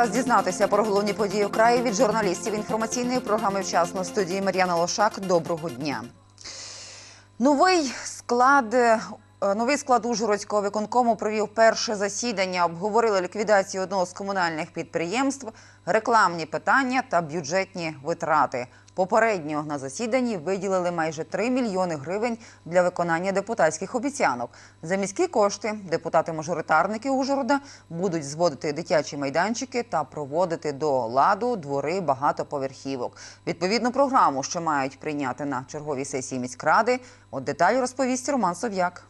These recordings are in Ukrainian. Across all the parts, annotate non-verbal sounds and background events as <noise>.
Час дізнатися про головні події в краї від журналістів інформаційної програми вчасно студії Мар'яна Лошак. Доброго дня. Новий склад. е, Новий склад Ужгородського виконкому провів перше засідання. Обговорили ліквідацію одного з комунальних підприємств, рекламні питання та бюджетні витрати. Попередньо на засіданні виділили майже 3 мільйони гривень для виконання депутатських обіцянок. За міські кошти депутати-мажоритарники Ужгорода будуть зводити дитячі майданчики та проводити до ладу двори багатоповерхівок. Відповідну програму, що мають прийняти на черговій сесії міськради, от деталі розповість Роман Сов'як.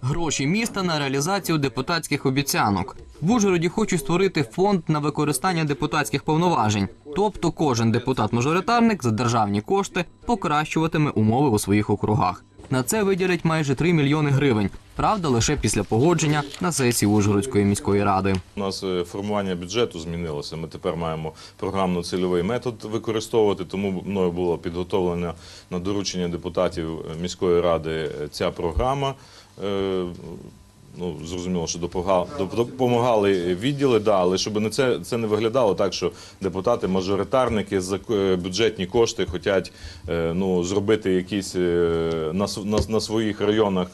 Гроші міста на реалізацію депутатських обіцянок. В Ужгороді хочуть створити фонд на використання депутатських повноважень. Тобто кожен депутат-мажоритарник за державні кошти покращуватиме умови у своїх округах. На це виділять майже 3 мільйони гривень. Правда, лише після погодження на сесії Ужгородської міської ради. У нас е, формування бюджету змінилося. Ми тепер маємо програмно-цільовий метод використовувати. Тому мною було підготовлено на доручення депутатів е, міської ради е, ця програма. Ну, зрозуміло, що допомагали, відділи, да, але щоб не це, це не виглядало так, що депутати, мажоритарники за е, бюджетні кошти хочуть е, ну, зробити якісь е, на, на, на своїх районах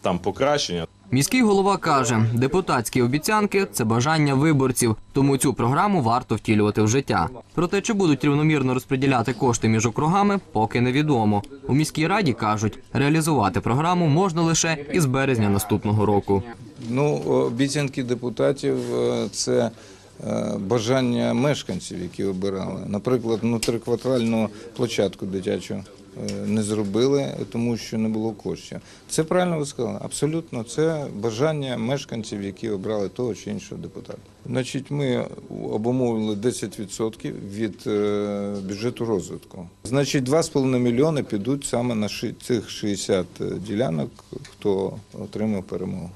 там покращення. Міський голова каже, депутатські обіцянки це бажання виборців, тому цю програму варто втілювати в життя. Проте, чи будуть рівномірно розподіляти кошти між округами, поки невідомо. У міській раді кажуть, реалізувати програму можна лише із березня наступного року. Ну, обіцянки депутатів е, це е, бажання мешканців, які обирали. Наприклад, внутриквартальну площадку дитячу не зробили, тому що не було коштів. Це правильно ви сказали. Абсолютно, це бажання мешканців, які обрали того чи іншого депутата. Значить, ми обумовили 10% від е, бюджету розвитку. Значить, 2,5 мільйони підуть саме на цих 60 ділянок, хто отримав перемогу.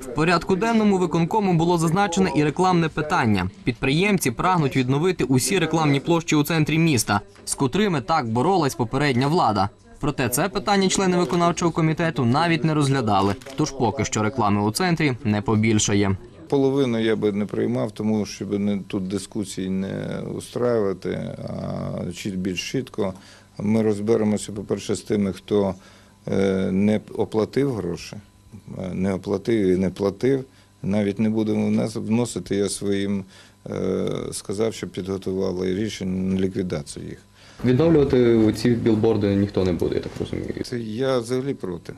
В порядку денному виконкому було зазначене і рекламне питання. Підприємці прагнуть відновити усі рекламні площі у центрі міста, з котрими так боролась попередня влада. Проте це питання члени виконавчого комітету навіть не розглядали. Тож поки що реклами у центрі не побільшає. Половину я би не приймав, тому щоб не тут дискусій не устраювати, а чіт більш чітко. Ми розберемося, по-перше, з тими, хто е, не оплатив гроші, не оплатив і не платив. Навіть не будемо вносити. Я своїм е, сказав, що підготували рішення на ліквідацію їх. Відновлювати ці білборди ніхто не буде, я так розумію. Це я взагалі проти.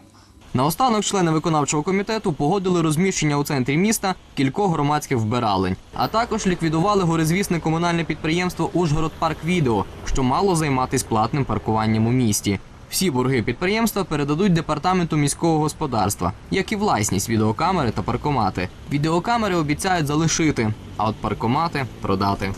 Наостанок члени виконавчого комітету погодили розміщення у центрі міста кількох громадських вбиралень, а також ліквідували горизвісне комунальне підприємство Ужгород Парк Відео, що мало займатися платним паркуванням у місті. Всі борги підприємства передадуть департаменту міського господарства, як і власність відеокамери та паркомати. Відеокамери обіцяють залишити, а от паркомати продати.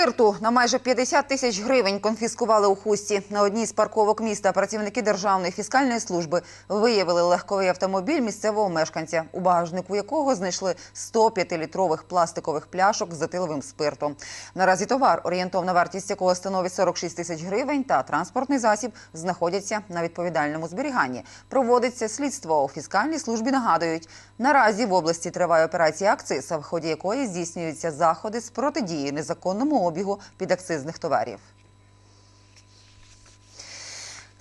Спирту на майже 50 тисяч гривень конфіскували у хусті. На одній з парковок міста працівники Державної фіскальної служби виявили легковий автомобіль місцевого мешканця, у багажнику якого знайшли 105-літрових пластикових пляшок з етиловим спиртом. Наразі товар, орієнтовна вартість якого становить 46 тисяч гривень, та транспортний засіб знаходяться на відповідальному зберіганні. Проводиться слідство у фіскальній службі. Нагадують, наразі в області триває операція «Акциз», в ході якої здійснюються заходи з протидії незаконному обігу підакцизних товарів.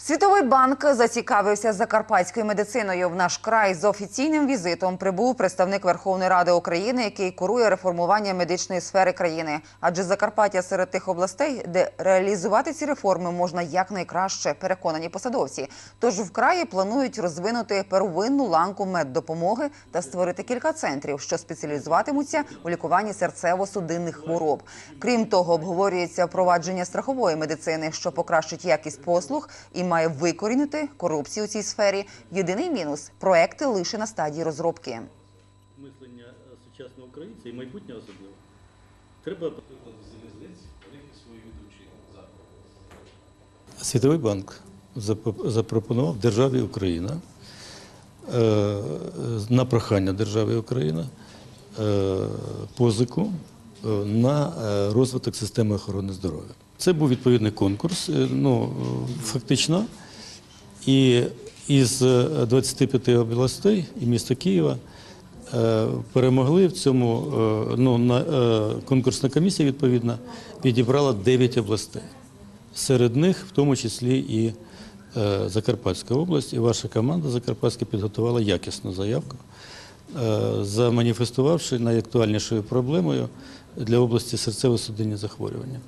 Світовий банк зацікавився закарпатською медициною. В наш край з офіційним візитом прибув представник Верховної Ради України, який курує реформування медичної сфери країни. Адже Закарпаття серед тих областей, де реалізувати ці реформи можна якнайкраще, переконані посадовці. Тож в краї планують розвинути первинну ланку меддопомоги та створити кілька центрів, що спеціалізуватимуться у лікуванні серцево-судинних хвороб. Крім того, обговорюється впровадження страхової медицини, що покращить якість послуг і має викорінити корупцію у цій сфері. Єдиний мінус проекти лише на стадії розробки. мислення е, сучасного українця і майбутнє особливо. Треба Світовий банк запропонував державі Україна е, на прохання держави Україна е, позику на розвиток системи охорони здоров'я. Це був відповідний конкурс, е, ну е, фактично. І із е, 25 областей і міста Києва е, перемогли в цьому. е, Ну, на, е, конкурсна комісія відповідна відібрала 9 областей. Серед них, в тому числі і е, Закарпатська область, і ваша команда Закарпатська підготувала якісну заявку, е, заманіфестувавши найактуальнішою проблемою для області серцево-судинні захворювання.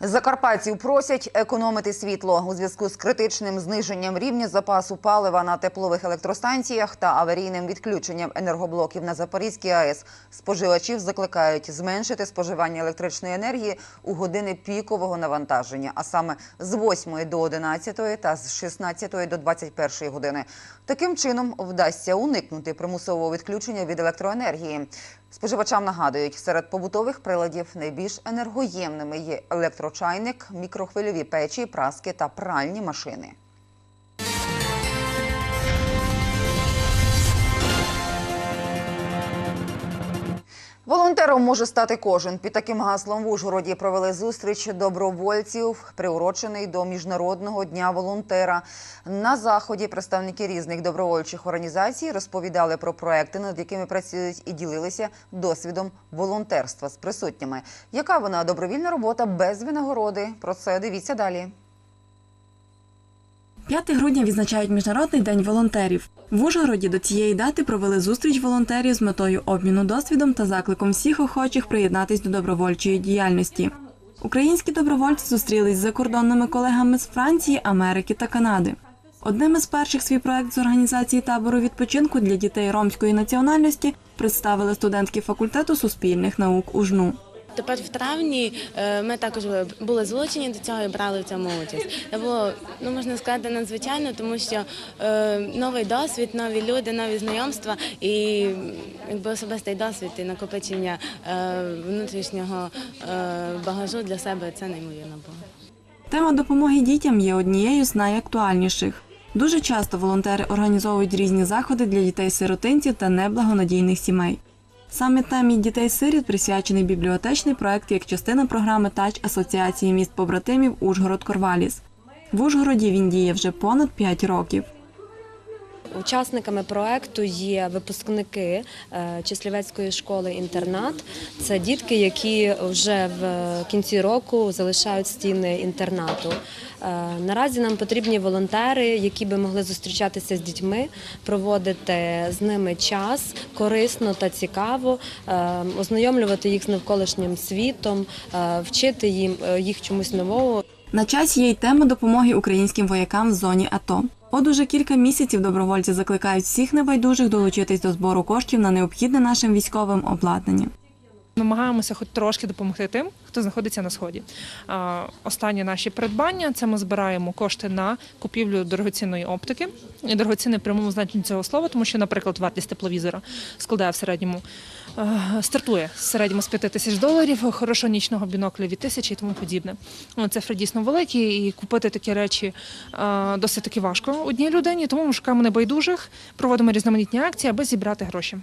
Закарпатців просять економити світло у зв'язку з критичним зниженням рівня запасу палива на теплових електростанціях та аварійним відключенням енергоблоків на Запорізькій АЕС. Споживачів закликають зменшити споживання електричної енергії у години пікового навантаження, а саме з 8 до 11 та з 16 до 21 години. Таким чином вдасться уникнути примусового відключення від електроенергії. Споживачам нагадують, серед побутових приладів найбільш енергоємними є електрочайник, мікрохвильові печі, праски та пральні машини. Волонтером може стати кожен. Під таким гаслом в Ужгороді провели зустріч добровольців, приурочений до міжнародного дня волонтера. На заході представники різних добровольчих організацій розповідали про проекти, над якими працюють, і ділилися досвідом волонтерства з присутніми. Яка вона добровільна робота без винагороди? Про це дивіться далі. 5 грудня відзначають Міжнародний день волонтерів. В Ужгороді до цієї дати провели зустріч волонтерів з метою обміну досвідом та закликом всіх охочих приєднатись до добровольчої діяльності. Українські добровольці зустрілись з закордонними колегами з Франції, Америки та Канади. Одним із перших свій проект з організації табору відпочинку для дітей ромської національності представили студентки факультету суспільних наук УЖНУ. Тепер в травні е, ми також були залучені до цього і брали в цьому участь. Це було, ну можна сказати, надзвичайно, тому що е, новий досвід, нові люди, нові знайомства і якби особистий досвід і накопичення е, внутрішнього багажу для себе це неймовірно було. Тема допомоги дітям є однією з найактуальніших. Дуже часто волонтери організовують різні заходи для дітей-сиротинців та неблагонадійних сімей. Саме темі дітей-сиріт присвячений бібліотечний проект як частина програми Тач Асоціації міст побратимів Ужгород Корваліс. В Ужгороді він діє вже понад 5 років. Учасниками проекту є випускники е, Числівецької школи інтернат. Це дітки, які вже в кінці року залишають стіни інтернату. Е, Наразі нам потрібні волонтери, які би могли зустрічатися з дітьми, проводити з ними час корисно та цікаво, е, ознайомлювати їх з навколишнім світом, вчити їм їх чомусь нового. На часі є й тема допомоги українським воякам в зоні АТО. От уже кілька місяців добровольці закликають всіх небайдужих долучитись до збору коштів на необхідне нашим військовим обладнання. Намагаємося хоч трошки допомогти тим, хто знаходиться на сході. Останні наші придбання це ми збираємо кошти на купівлю дорогоцінної оптики. І дорогоцінне прямому значенні цього слова, тому що, наприклад, вартість тепловізора складає в середньому стартує в середньому з 5 тисяч доларів, хорошого нічного бінокля від тисячі і тому подібне. Цифри дійсно великі, і купити такі речі досить таки важко одній людині, тому ми шукаємо небайдужих, проводимо різноманітні акції, аби зібрати гроші.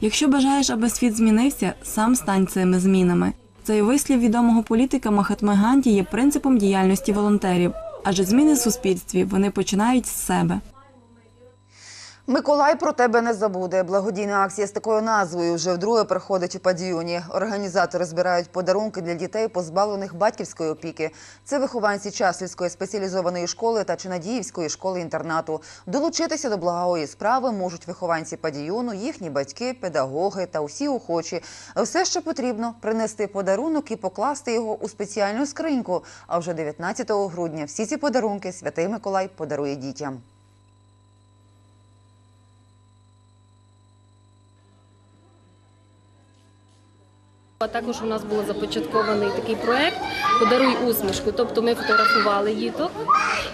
Якщо бажаєш, аби світ змінився, сам стань цими змінами. Цей вислів відомого політика Махатми Ганді є принципом діяльності волонтерів, адже зміни в суспільстві вони починають з себе. Миколай про тебе не забуде. Благодійна акція з такою назвою вже вдруге проходить у Падіюні. Організатори збирають подарунки для дітей, позбавлених батьківської опіки. Це вихованці Часлівської спеціалізованої школи та Чинадіївської школи-інтернату. Долучитися до благої справи можуть вихованці Падіюну, їхні батьки, педагоги та усі охочі. Все, що потрібно, принести подарунок і покласти його у спеціальну скриньку. А вже 19 грудня всі ці подарунки Святий Миколай подарує дітям. А також у нас був започаткований такий проект Подаруй усмішку. Тобто ми фотографували діток.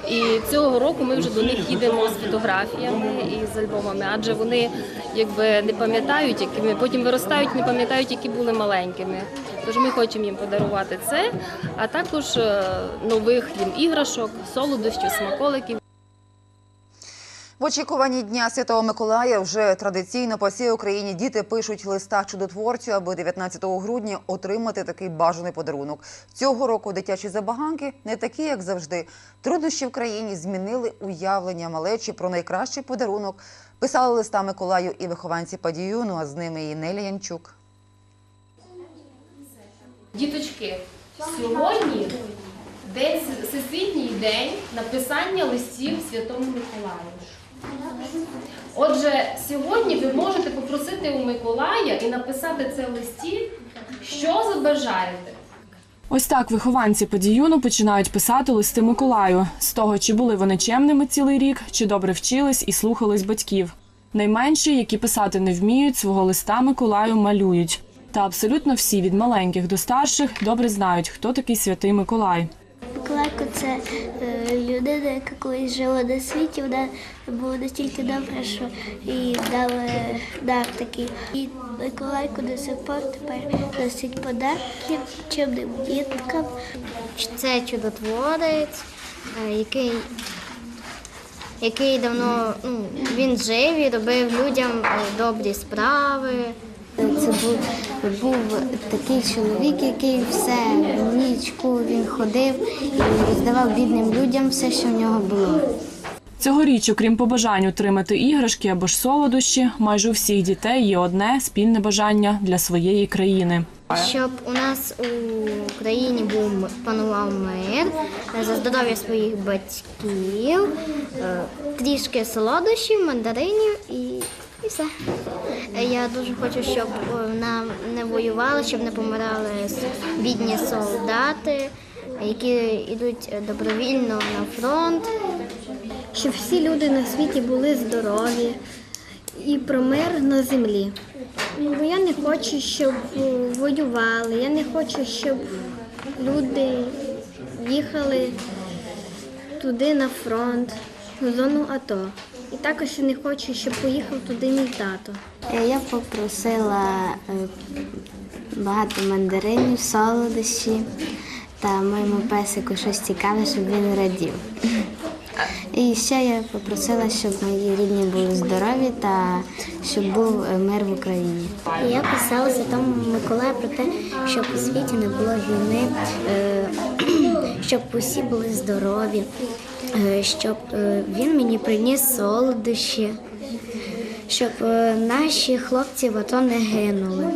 І цього року ми вже до них їдемо з фотографіями і з альбомами, адже вони якби не пам'ятають, якими потім виростають, не пам'ятають, які були маленькими. Тож ми хочемо їм подарувати це, а також е, нових їм іграшок, солодощів, смаколиків. Очікуванні Дня Святого Миколая вже традиційно по всій Україні діти пишуть листа чудотворцю, аби 19 грудня отримати такий бажаний подарунок. Цього року дитячі забаганки не такі, як завжди. Труднощі в країні змінили уявлення малечі про найкращий подарунок. Писали листа Миколаю і вихованці Падіюну, а з ними і Нелі Янчук. Діточки, сьогодні день всесвітній день написання листів Святому Миколаю. Отже, сьогодні ви можете попросити у Миколая і написати це в листі, що забажаєте. Ось так вихованці подіюну починають писати листи Миколаю з того, чи були вони чемними цілий рік, чи добре вчились і слухались батьків. Найменші, які писати не вміють, свого листа Миколаю малюють. Та абсолютно всі від маленьких до старших добре знають, хто такий святий Миколай. Це е, людина, яка колись жила на світі, вона була настільки добра, що їй дали дар такий. І Миколайко до сих пор тепер носить подарки чимним діткам. Це чудотворець, е, який, який давно ну, він жив і робив людям е, добрі справи. Це був, був такий чоловік, який все в нічку він ходив і роздавав бідним людям все, що в нього було. Цьогоріч, окрім побажань отримати іграшки або ж солодощі, майже у всіх дітей є одне спільне бажання для своєї країни. Щоб у нас у країні був панував мир е, за здоров'я своїх батьків, е, трішки солодощів, мандаринів і, і все. Я дуже хочу, щоб е, нам не воювали, щоб не помирали бідні солдати, які йдуть е, добровільно на фронт. Щоб всі люди на світі були здорові і про мир на землі. Бо я не хочу, щоб е, воювали, я не хочу, щоб люди їхали туди на фронт, в зону АТО. І також я не хочу, щоб поїхав туди мій тато. Я попросила е, багато мандаринів, солодощі та моєму песику щось цікаве, щоб він радів. І ще я попросила, щоб мої рідні були здорові та щоб був е, мир в Україні. Я писала Святому Миколаю про те, щоб у світі не було війни, е, <clears throat> щоб усі були здорові, е, щоб е, він мені приніс солодощі щоб е, наші хлопці в АТО не гинули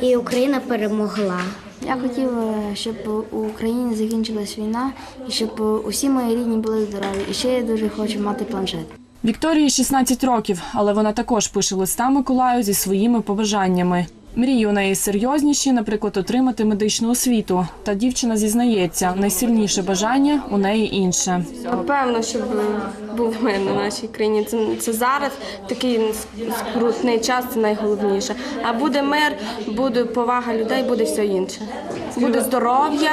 і Україна перемогла. Я хотів, щоб у Україні закінчилась війна і щоб усі мої рідні були здорові. І ще я дуже хочу мати планшет. Вікторії 16 років, але вона також пише листа Миколаю зі своїми побажаннями. Мрії у неї серйозніші, наприклад, отримати медичну освіту. Та дівчина зізнається, найсильніше бажання у неї інше. Напевно, щоб був мир на нашій країні. Це, це зараз такий скрутний час, це найголовніше. А буде мир, буде повага людей, буде все інше. Буде здоров'я,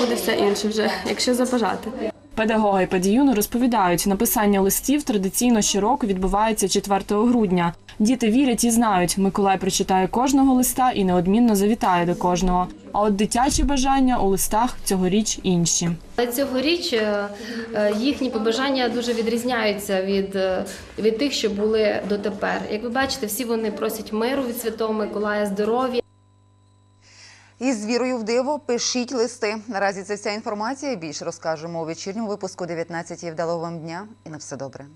буде все інше вже, якщо забажати. Педагоги Падіюну розповідають, написання листів традиційно щороку відбувається 4 грудня. Діти вірять і знають, Миколай прочитає кожного листа і неодмінно завітає до кожного. А от дитячі бажання у листах цьогоріч інші. Цьогоріч е, е, їхні побажання дуже відрізняються від, е, від тих, що були дотепер. Як ви бачите, всі вони просять миру від Святого Миколая, здоров'я. Із вірою в диво пишіть листи. Наразі це вся інформація. Більше розкажемо у вечірньому випуску 19 Вдалого вам дня і на все добре.